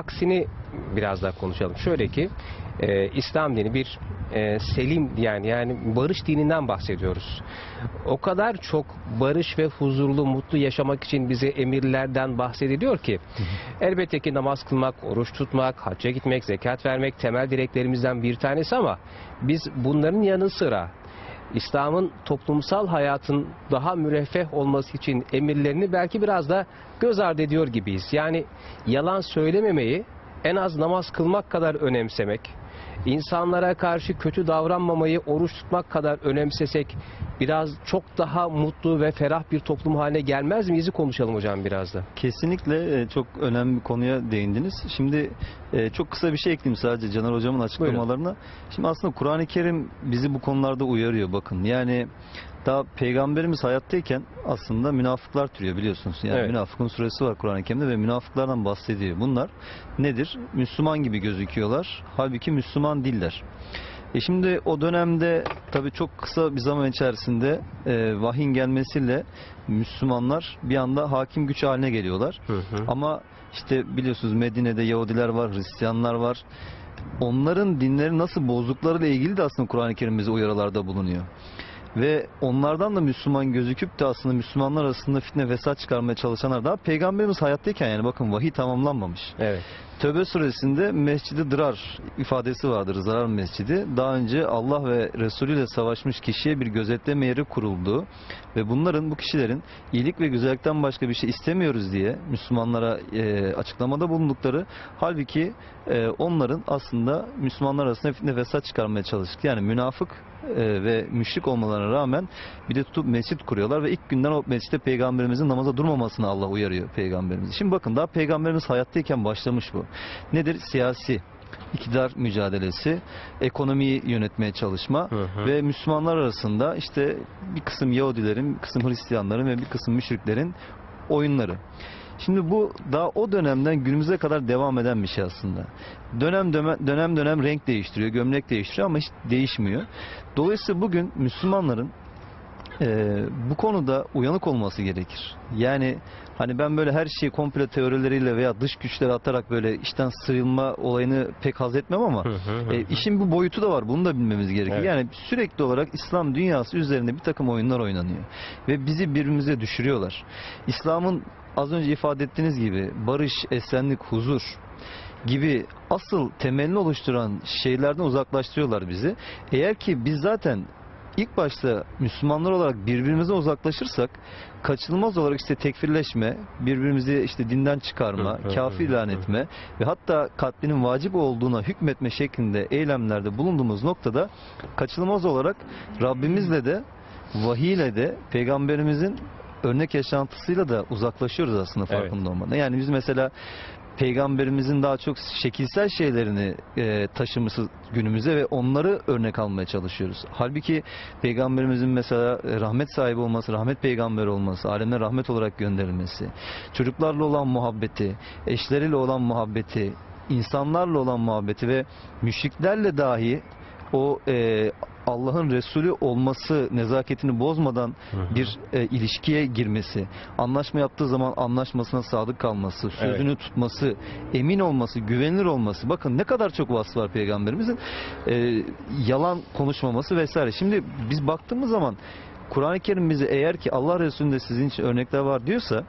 Aksini biraz daha konuşalım. Şöyle ki e, İslam dini bir e, selim yani yani barış dininden bahsediyoruz. O kadar çok barış ve huzurlu, mutlu yaşamak için bize emirlerden bahsediliyor ki elbette ki namaz kılmak, oruç tutmak, hacca gitmek, zekat vermek temel dileklerimizden bir tanesi ama biz bunların yanı sıra İslam'ın toplumsal hayatın daha müreffeh olması için emirlerini belki biraz da göz ardı ediyor gibiyiz. Yani yalan söylememeyi en az namaz kılmak kadar önemsemek, insanlara karşı kötü davranmamayı oruç tutmak kadar önemsesek biraz çok daha mutlu ve ferah bir toplum haline gelmez miyiz? Konuşalım hocam biraz da. Kesinlikle e, çok önemli bir konuya değindiniz. Şimdi e, çok kısa bir şey ekleyeyim sadece Caner Hocam'ın açıklamalarına. Şimdi aslında Kur'an-ı Kerim bizi bu konularda uyarıyor bakın. Yani daha peygamberimiz hayattayken aslında münafıklar türüyor biliyorsunuz. Yani Evet. münafıkın suresi var Kur'an-ı Kerim'de ve münafıklardan bahsediyor. Bunlar nedir? Müslüman gibi gözüküyorlar. Halbuki Müslüman değiller. E şimdi o dönemde tabii çok kısa bir zaman içerisinde e, vahyin gelmesiyle Müslümanlar bir anda hakim güç haline geliyorlar. Ama işte biliyorsunuz Medine'de Yahudiler var, Hristiyanlar var. Onların dinleri nasıl bozduklarıyla ilgili de aslında Kur'an-ı Kerim bize uyarılarda bulunuyor. Ve onlardan da Müslüman gözüküp de aslında Müslümanlar arasında fitne fesat çıkarmaya çalışanlar daha peygamberimiz hayattayken yani bakın vahiy tamamlanmamış. Evet. Tövbe suresinde Mescid-i Dırar ifadesi vardır. Zarar mescidi. Daha önce Allah ve Resulü ile savaşmış kişiye bir gözetleme yeri kuruldu. Ve bunların, bu kişilerin iyilik ve güzellikten başka bir şey istemiyoruz diye Müslümanlara e, açıklamada bulundukları. Halbuki e, onların aslında Müslümanlar arasında fitne fesat çıkarmaya çalıştı. Yani münafık e, ve müşrik olmalarına rağmen bir de tutup mescit kuruyorlar ve ilk günden o mescitte peygamberimizin namaza durmamasını Allah uyarıyor peygamberimizi. Şimdi bakın daha peygamberimiz hayattayken başlamış bu. Nedir? Siyasi iktidar mücadelesi, ekonomiyi yönetmeye çalışma Hı hı. ve Müslümanlar arasında işte bir kısım Yahudilerin, bir kısım Hristiyanların ve bir kısım müşriklerin oyunları. Şimdi bu daha o dönemden günümüze kadar devam eden bir şey aslında. Dönem dönem dönem, dönem renk değiştiriyor, gömlek değiştiriyor ama hiç değişmiyor. Dolayısıyla bugün Müslümanların e, bu konuda uyanık olması gerekir. Yani hani ben böyle her şeyi komple teorileriyle veya dış güçleri atarak böyle işten sıyrılma olayını pek haz etmem ama e, işin bu boyutu da var. Bunu da bilmemiz gerekiyor. Evet. Yani sürekli olarak İslam dünyası üzerinde bir takım oyunlar oynanıyor. Ve bizi birbirimize düşürüyorlar. İslam'ın az önce ifade ettiğiniz gibi barış, esenlik, huzur gibi asıl temelini oluşturan şeylerden uzaklaştırıyorlar bizi. Eğer ki biz zaten ilk başta Müslümanlar olarak birbirimize uzaklaşırsak kaçınılmaz olarak işte tekfirleşme, birbirimizi işte dinden çıkarma, kafir ilan etme ve hatta katlinin vacip olduğuna hükmetme şeklinde eylemlerde bulunduğumuz noktada kaçınılmaz olarak Rabbimizle de vahiyle de peygamberimizin örnek yaşantısıyla da uzaklaşıyoruz aslında Evet. farkında olmadan. Yani biz mesela peygamberimizin daha çok şekilsel şeylerini e, taşıması günümüze ve onları örnek almaya çalışıyoruz. Halbuki peygamberimizin mesela e, rahmet sahibi olması, rahmet peygamberi olması, alemine rahmet olarak gönderilmesi, çocuklarla olan muhabbeti, eşleriyle olan muhabbeti, insanlarla olan muhabbeti ve müşriklerle dahi o e, Allah'ın Resulü olması nezaketini bozmadan Hı hı. bir e, ilişkiye girmesi, anlaşma yaptığı zaman anlaşmasına sadık kalması, sözünü tutması, emin olması, güvenilir olması. Bakın ne kadar çok vasfı var peygamberimizin. E, yalan konuşmaması vesaire. Şimdi biz baktığımız zaman Kur'an-ı Kerim bize eğer ki Allah Resulü'nde sizin için örnekler var diyorsa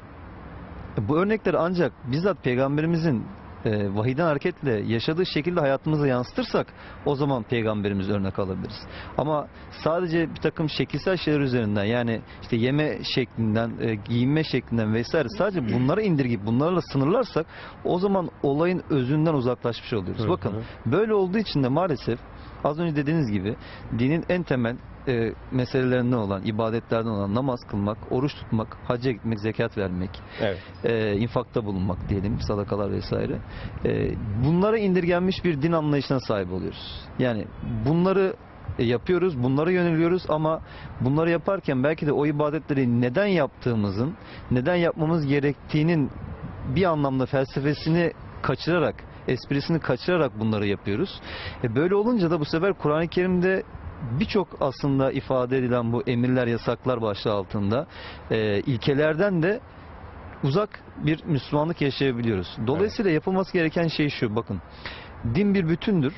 e, bu örnekleri ancak bizzat peygamberimizin e, vahiden hareketle yaşadığı şekilde hayatımıza yansıtırsak o zaman peygamberimiz örnek alabiliriz. Ama sadece bir takım şekilsel şeyler üzerinden yani işte yeme şeklinden, e, giyinme şeklinden vesaire sadece bunlara indirgeyip bunlarla sınırlarsak o zaman olayın özünden uzaklaşmış oluyoruz. Bakın böyle olduğu için de maalesef az önce dediğiniz gibi dinin en temel e, meselelerinden olan, ibadetlerden olan namaz kılmak, oruç tutmak, hacca gitmek, zekat vermek, Evet. e, infakta bulunmak diyelim, sadakalar vesaire. E, bunlara indirgenmiş bir din anlayışına sahip oluyoruz. Yani bunları yapıyoruz, bunlara yöneliyoruz ama bunları yaparken belki de o ibadetleri neden yaptığımızın, neden yapmamız gerektiğinin bir anlamda felsefesini kaçırarak, esprisini kaçırarak bunları yapıyoruz. E, böyle olunca da bu sefer Kur'an-ı Kerim'de birçok aslında ifade edilen bu emirler, yasaklar başlığı altında e, ilkelerden de uzak bir Müslümanlık yaşayabiliyoruz. Dolayısıyla yapılması gereken şey şu bakın. Din bir bütündür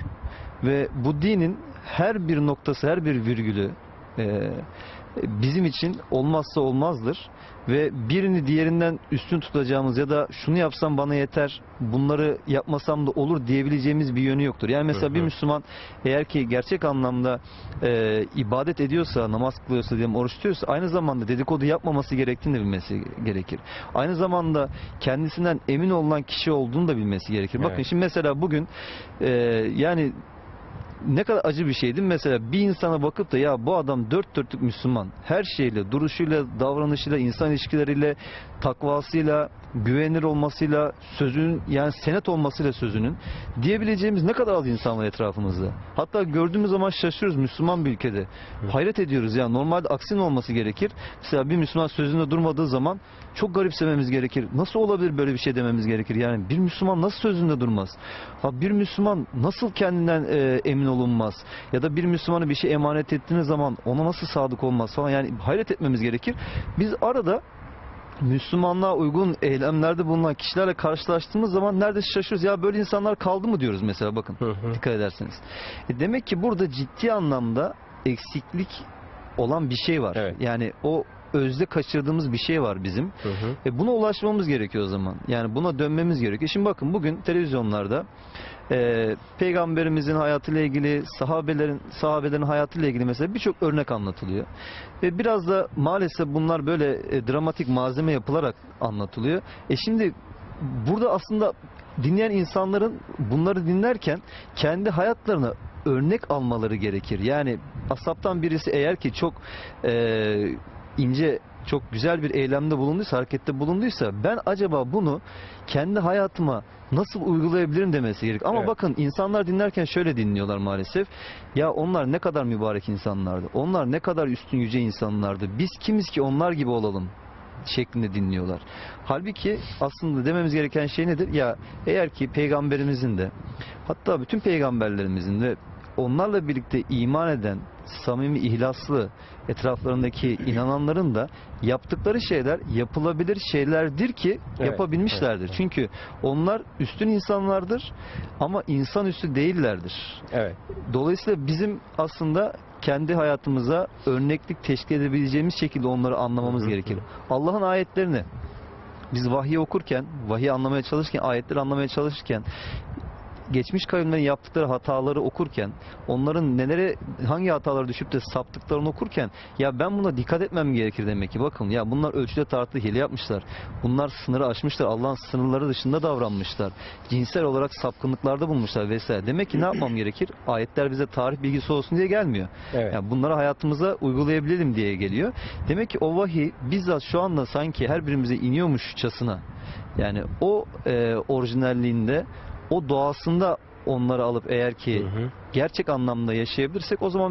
ve bu dinin her bir noktası, her bir virgülü e, bizim için olmazsa olmazdır ve birini diğerinden üstün tutacağımız ya da şunu yapsam bana yeter, bunları yapmasam da olur diyebileceğimiz bir yönü yoktur. Yani mesela Hı bir hı. Müslüman eğer ki gerçek anlamda e, ibadet ediyorsa, namaz kılıyorsa, diyelim, oruç tutuyorsa aynı zamanda dedikodu yapmaması gerektiğini de bilmesi gerekir. Aynı zamanda kendisinden emin olunan kişi olduğunu da bilmesi gerekir. Bakın Evet. şimdi mesela bugün e, yani ne kadar acı bir şey değil mi? Mesela bir insana bakıp da ya bu adam dört dörtlük Müslüman. Her şeyle, duruşuyla, davranışıyla, insan ilişkileriyle, takvasıyla, güvenilir olmasıyla, sözünün yani senet olmasıyla sözünün diyebileceğimiz ne kadar az insan var etrafımızda. Hatta gördüğümüz zaman şaşırıyoruz Müslüman bir ülkede. Hayret ediyoruz ya normalde aksine olması gerekir. Mesela bir Müslüman sözünde durmadığı zaman çok garipsememiz gerekir. Nasıl olabilir böyle bir şey dememiz gerekir? Yani bir Müslüman nasıl sözünde durmaz? Ha bir Müslüman nasıl kendinden e, emin olunmaz? Ya da bir Müslümanı bir şey emanet ettiğiniz zaman ona nasıl sadık olmaz falan yani hayret etmemiz gerekir. Biz arada Müslümanlığa uygun eylemlerde bulunan kişilerle karşılaştığımız zaman neredeyse şaşırıyoruz. Ya böyle insanlar kaldı mı diyoruz mesela bakın Hı hı. dikkat ederseniz. E demek ki burada ciddi anlamda eksiklik olan bir şey var. Evet. Yani o özde kaçırdığımız bir şey var bizim. Hı hı. E buna ulaşmamız gerekiyor o zaman. Yani buna dönmemiz gerekiyor. Şimdi bakın bugün televizyonlarda e, peygamberimizin hayatıyla ilgili, sahabelerin sahabelerin hayatıyla ilgili mesela birçok örnek anlatılıyor. Ve biraz da maalesef bunlar böyle e, dramatik malzeme yapılarak anlatılıyor. E şimdi burada aslında dinleyen insanların bunları dinlerken kendi hayatlarına örnek almaları gerekir. Yani asaptan birisi eğer ki çok e, ince çok güzel bir eylemde bulunduysa, harekette bulunduysa ben acaba bunu kendi hayatıma nasıl uygulayabilirim demesi gerek. Ama Evet. bakın insanlar dinlerken şöyle dinliyorlar maalesef. Ya onlar ne kadar mübarek insanlardı. Onlar ne kadar üstün yüce insanlardı. Biz kimiz ki onlar gibi olalım şeklinde dinliyorlar. Halbuki aslında dememiz gereken şey nedir? Ya eğer ki peygamberimizin de hatta bütün peygamberlerimizin de onlarla birlikte iman eden samimi ihlaslı etraflarındaki inananların da yaptıkları şeyler yapılabilir şeylerdir ki Evet, yapabilmişlerdir. evet, evet. Çünkü onlar üstün insanlardır ama insanüstü değillerdir. Evet. Dolayısıyla bizim aslında kendi hayatımıza örneklik teşkil edebileceğimiz şekilde onları anlamamız gerekir. hı. Allah'ın ayetlerini biz vahiy okurken, vahiy anlamaya çalışırken, ayetleri anlamaya çalışırken geçmiş kavimlerin yaptıkları hataları okurken, onların nelere hangi hatalara düşüp de saptıklarını okurken ya ben buna dikkat etmem gerekir demek ki. Bakın ya bunlar ölçüde tartı hile yapmışlar. Bunlar sınırı aşmışlar. Allah'ın sınırları dışında davranmışlar. Cinsel olarak sapkınlıklarda bulmuşlar vesaire. Demek ki ne yapmam gerekir? Ayetler bize tarih bilgisi olsun diye gelmiyor. Evet. Yani bunları hayatımıza uygulayabilelim diye geliyor. Demek ki o vahiy bizzat şu anda sanki her birimize iniyormuşçasına yani o e, orijinalliğinde o doğasında onları alıp eğer ki Hı hı. gerçek anlamda yaşayabilirsek o zaman